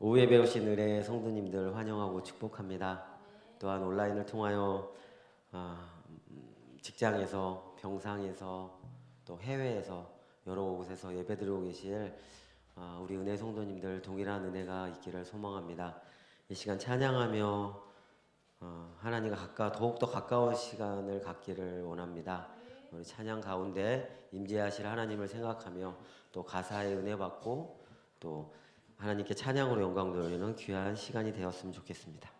오후에 배우신 은혜 성도님들 환영하고 축복합니다. 또한 온라인을 통하여 아, 음, 직장에서 병상에서 또 해외에서 여러 곳에서 예배드리고 계실 아, 우리 은혜 성도님들 동일한 은혜가 있기를 소망합니다. 이 시간 찬양하며 어, 하나님과 가까 더욱 더 가까운 시간을 갖기를 원합니다. 우리 찬양 가운데 임재하실 하나님을 생각하며 또 가사의 은혜 받고 또 하나님께 찬양으로 영광 돌리는 귀한 시간이 되었으면 좋겠습니다.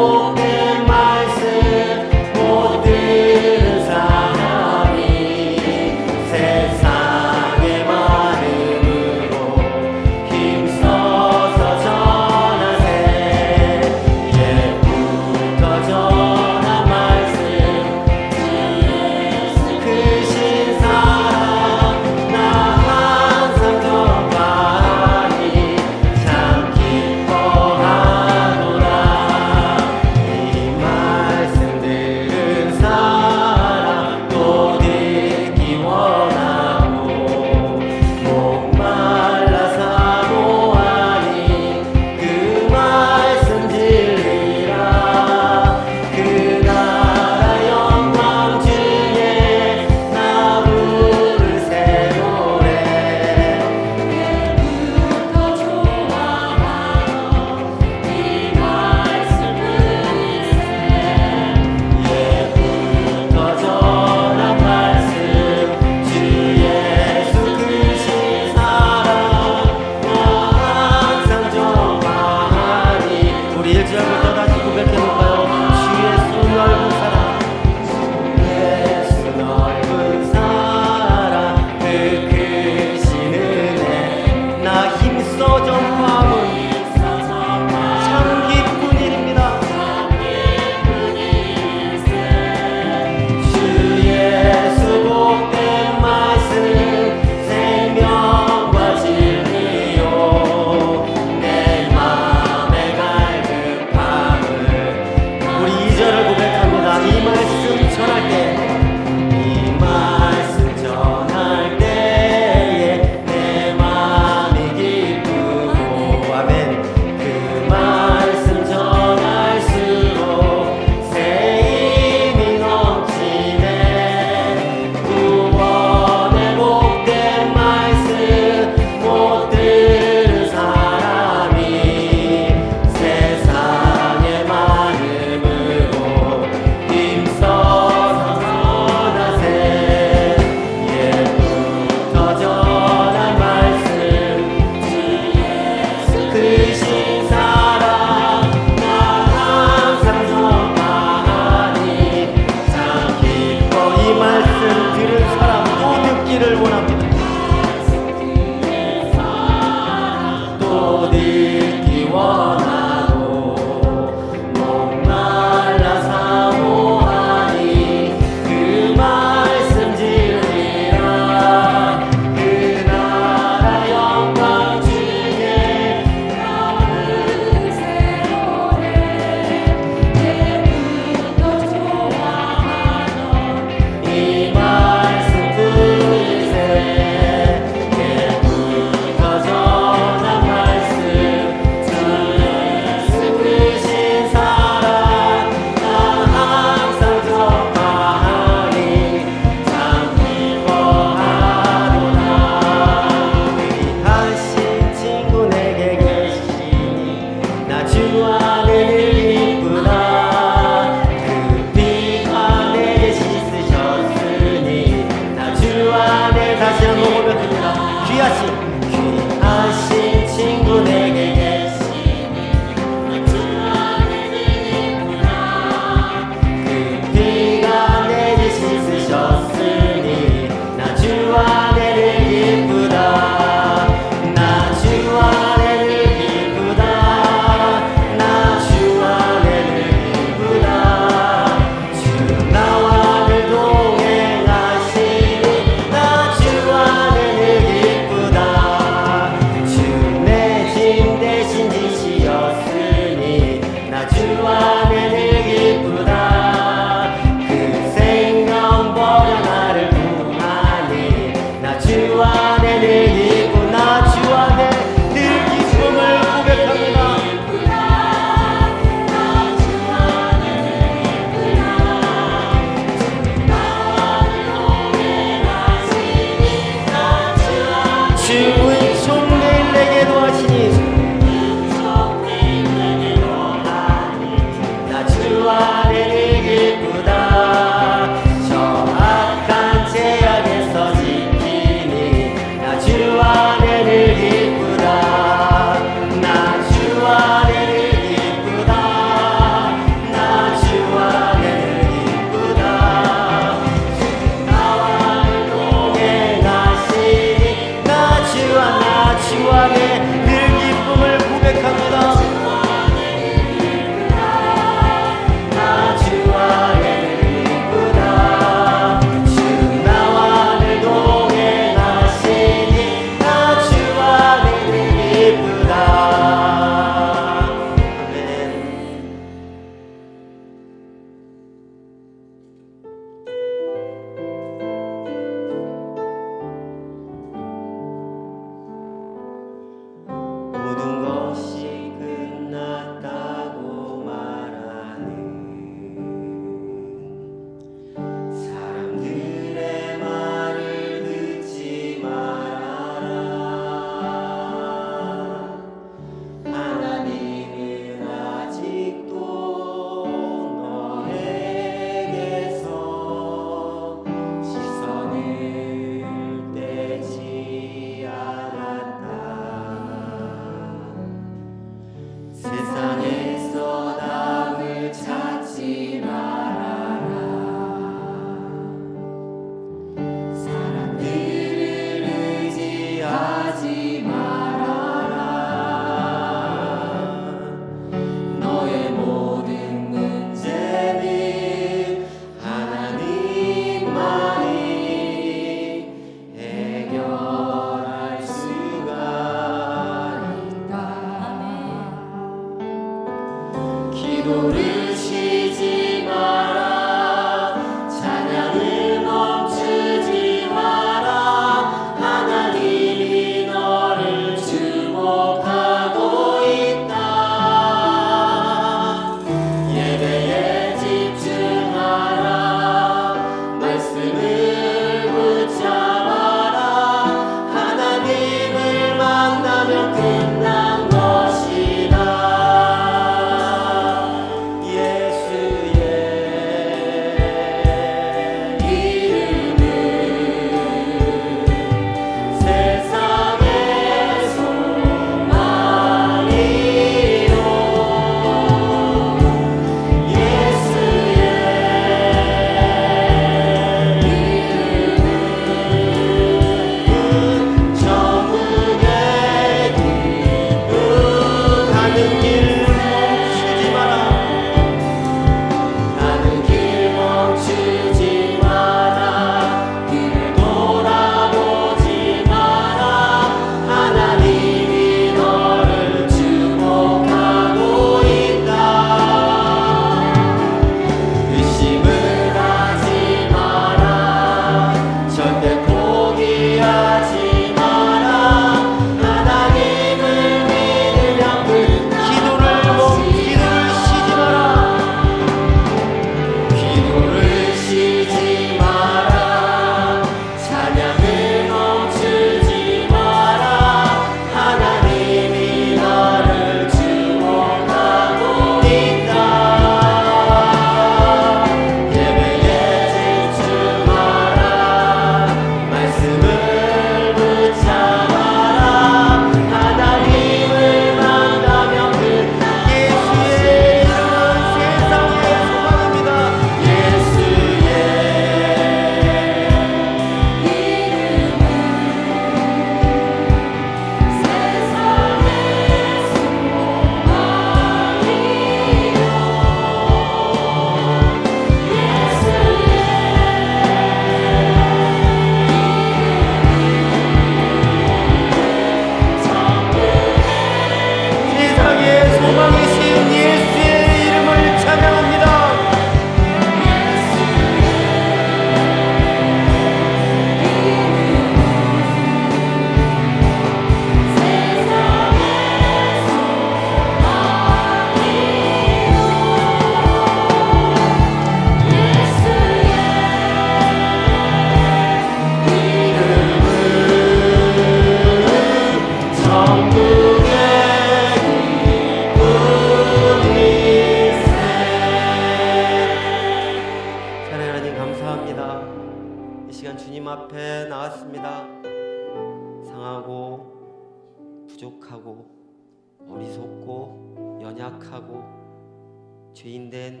연약하고 죄인된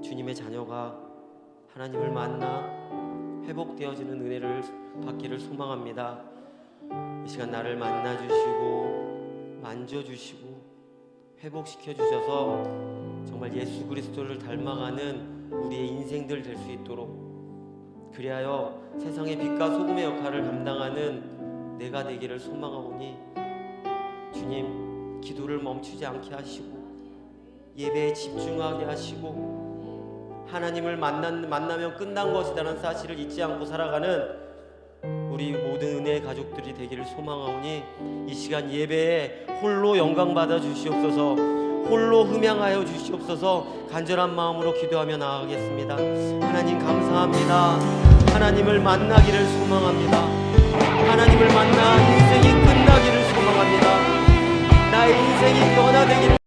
주님의 자녀가 하나님을 만나 회복되어지는 은혜를 받기를 소망합니다. 이 시간 나를 만나 주시고 만져 주시고 회복시켜 주셔서 정말 예수 그리스도를 닮아가는 우리의 인생들 될 수 있도록 그리하여 세상의 빛과 소금의 역할을 감당하는 내가 되기를 소망하오니 주님 기도를 멈추지 않게 하시고 예배에 집중하게 하시고 하나님을 만난, 만나면 끝난 것이라는 사실을 잊지 않고 살아가는 우리 모든 은혜의 가족들이 되기를 소망하오니 이 시간 예배에 홀로 영광 받아 주시옵소서 홀로 흠양하여 주시옵소서 간절한 마음으로 기도하며 나아가겠습니다. 하나님 감사합니다. 하나님을 만나기를 소망합니다. 하나님을 만나 인생이 끝 나기를 소망합니다 나의 인생이 변화되기를